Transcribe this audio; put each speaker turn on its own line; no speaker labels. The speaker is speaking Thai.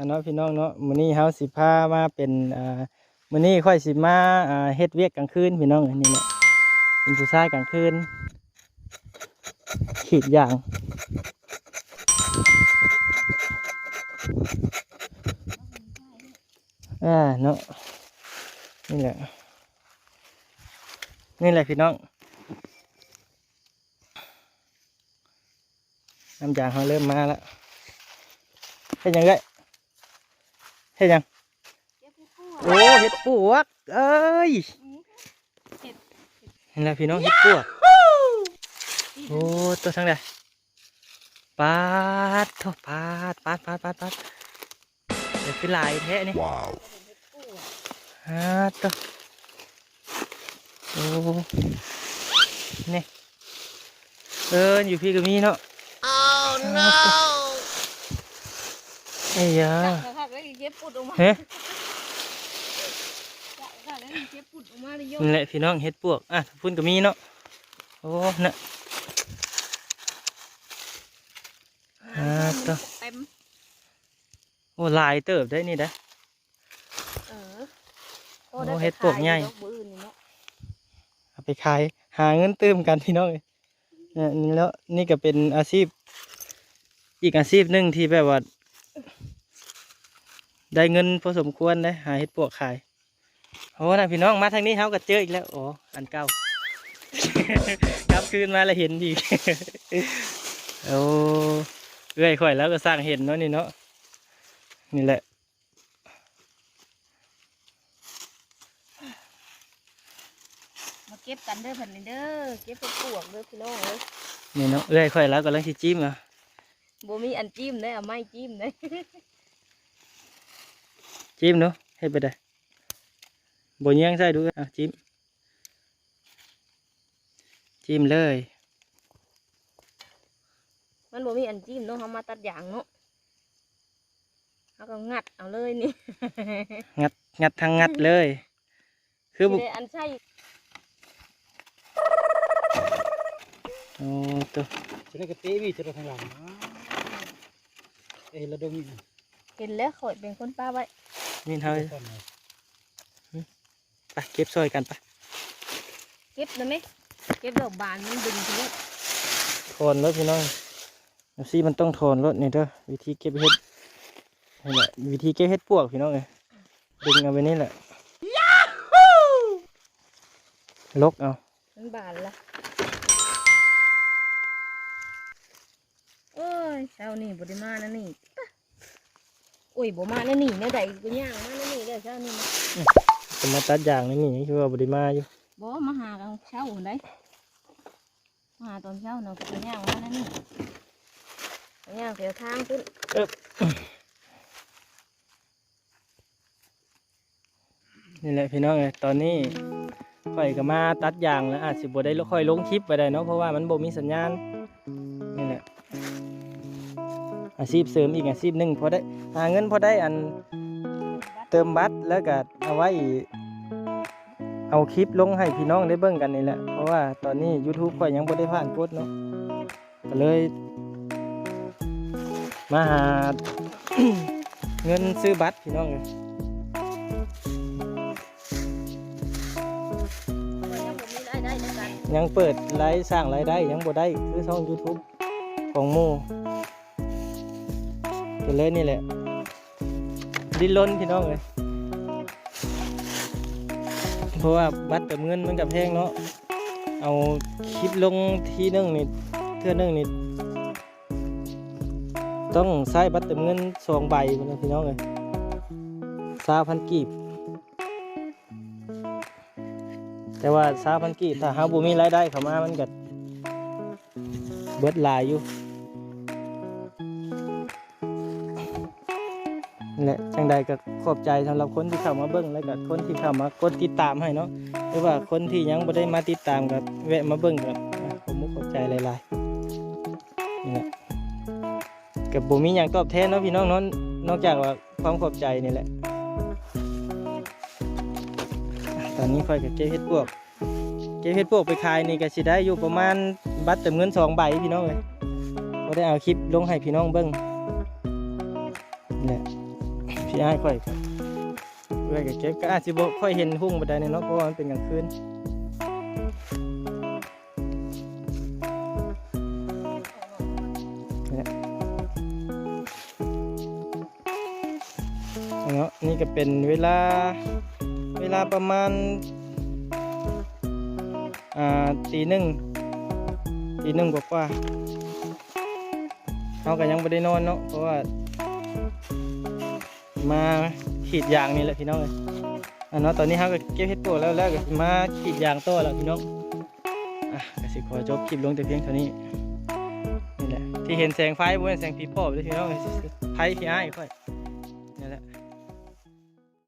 อันเนาะพี่น้องเนาะมื้อนี้เฮาสิพามาเป็นอ่ามื้อนี้ค่อยสิมาอ่าเฮ็ดเวียกกลางคืนพี่น้องอันนี้แหละเป็นผู้ชายกลางคืน ขีดยางอ่าเนาะนี่แหละนี่แหละพี่น้องน้ำยางเขาเริ่มมาแล้วเฮ็ดหยังไง เฮ็ดหยัง
เก็บให้พ่อ
โอ้เห็ดปวกเอ้ยเห็นแล้วพี่น้องเห็ดปวกโอ้ตัวทั้งใดปาดโทปาดปาดปาดปาดปาดเดี๋ยวคือลายแท้นี่
Wow.
ฮาตัวโอ้นี่เอินอยู่พี่ก็มีเนาะ
Oh no!
ไอ้ยา
ค่ะแล้วเก็บปุดออกมา
เฮ้
ค่ะแล้วเก็บปุดออกมาเลยโย
นี่แหละพี่น้องเห็ดปวก อะพุ่นก็มีเนาะ โอ้น่ะฮาตัว
เต็ม
โอ้ลายเติบได้นี่นะ
เออ
โอ้เฮ็ดปวกใหญ่
ดอกบืนนี่เนาะ
เอาไปขายหาเงินเติมกันพี่น้องเอ้ยเนี่ยนี่แล้วนี่ก็เป็นอาชีพ อีกอาชีพหนึ่งที่แบบว่า ได้เงินพอสมควรนะหาเห็ดปวกขายโอ้นะพี่น้องมาทางนี้เขาก็เจออีกแล้วโอ้อันเก่ากลับคืนมาแล้วเห็นอีกโอ้เรื่อยข่อยแล้วก็สร้างเห็นเนาะนี่เนาะนี่แหละ
มาเก็บกันเด้อเพิ่นนี่เด้อเก็บเป็นปวกเด้อพี่น้องเอ้ย
นี่เนาะเรื่อยข่อยแล้วก็ลังสิจิ้มอะ
บ่มีอันจิ้มเด้อเอาไม้จิ้มเด้อ
จิ้มเนาะให้ไปได้บนยังใส่ดูอะจิ้ม จิ้มเลย
มันบ่มีอันจิ้มเนาะเฮามาตัดยางเนาะเฮาก็งัดเอาเลยนี่
งัด งัดทางงัดเลย คือบุ
สิได้อันใส่
โอ้ตัว
จะได้กระเตะมีจะได้ทางหลังนะเอ้ยระดมนี่นะ
เห็นแล้วข่อยเป็นคนป้าไว้
นี่เท่า
ก่อนหน่อย
ไปเก็บซอยกันไป
เก็บได้ไหมเก็บดอกบานมันดึงทีนี้
โทนรถพี่น้องเอาซี่มันต้องโทนรถนี่เด้อวิธีเก็บเห็ดนี่แหละวิธีเก็บเห็ดปวกพี่น้องเลยดึงเอาไปนี่แหละลกเอา
มันบานละโอ้ยเช้านี่บ่ได้มาแล้วนี่ปะ โอ้ยบ่มาแล้วนี่แนวใดก็ย่างมาแล้วนี่เด้อเช้านี่นะ
จะมาตัดยางนี่นี่คือว่าบไดิมาอยู่
บ่มาหากันเช้าหุ่นได้มาหาตอนเช้าเนาะก็ย่างมาแล้วนี่ก็ย่างเสียทางขึ้น
นี่แหละพี่น้องเลยตอนนี้ข่อยก็มาตัดยางแล้วอาจสิบ่ได้ค่อยลงคลิปไปได้เนาะเพราะว่ามันบ่มีสัญญาณ อาชีพเสริมอีกอาชีพหนึ่งพอได้หาเงินพอได้อันเติมบัตรแล้วก็เอาไว้เอาคลิปลงให้พี่น้องได้เบิ่งกันนี่แหละ เพราะว่าตอนนี้ YouTube ข่อยยังบ่ได้ผ่านกฎเนาะก็เลย มาหา เงินซื้อบัตรพี่น้องเลย
ยัง
เปิดไลฟ์สร้างรายได้ยังบ่ได้คือช่อง YouTube ของมู ก็เลยนี่แหละ ดิ้นรนพี่น้องเลยเพราะว่าบัตรเติมเงินมันกับแพงเนาะเอาคลิปลงทีหนึงนี่เทื่อนึงนี่ต้องใช้บัตรเติมเงินสองใบนะพี่น้องเลยสาพันกีบ แต่ว่าสาพันกีบถ้าหาบุมีรายได้เข้ามามันก็เบิดลายอยู่ แหละจังใดก็ขอบใจสำหรับคนที่เข้ามาเบิ้งแล้วก็คนที่เข้ามากดติดตามให้เนาะหรือว่าคนที่ยังบ่ได้มาติดตามก็แวะมาเบิ้งก็อะผมขอบใจหลายๆนี่แหละกับบุมีอย่างตอบแทนเนาะพี่น้องเนาะนอกจากว่าความขอบใจนี่แหละ ตอนนี้ค่อยกับเจ๊เฮ็ดพวกเก็บเห็ดพวกไปขายนี่ก็สิได้อยู่ประมาณบัตรเติมเงินสองใบพี่น้องเลยก็ได้เอาคลิปลงให้พี่น้องเบิ้ง นี่แหละพี่อ้ายค่อยเอื้อยก็เก็บก็อาจสิบ่ค่อยเห็นหุ่งบ่ได้เนาะเพราะว่ามันเป็นกลางคืนเนาะนี่ก็เป็นเวลาเวลาประมาณอ่าตีหนึ่งตีหนึ่งกว่าๆเขาก็ยังไม่ได้นอนเนาะเพราะว่า มาขีดยางนี่แหละพี่น้องเลยอะเนาะตอนนี้เขาก็เก็บเห็ดโตแล้วแล้วก็มาขีดยางโตแล้วพี่น้องอะก็สิขอจบคลิปลงแต่เพียงเท่านี้นี่แหละที่เห็นแสงไฟบนแสงผีปอบเลยพี่น้องไฟพี่อ้ายค่อย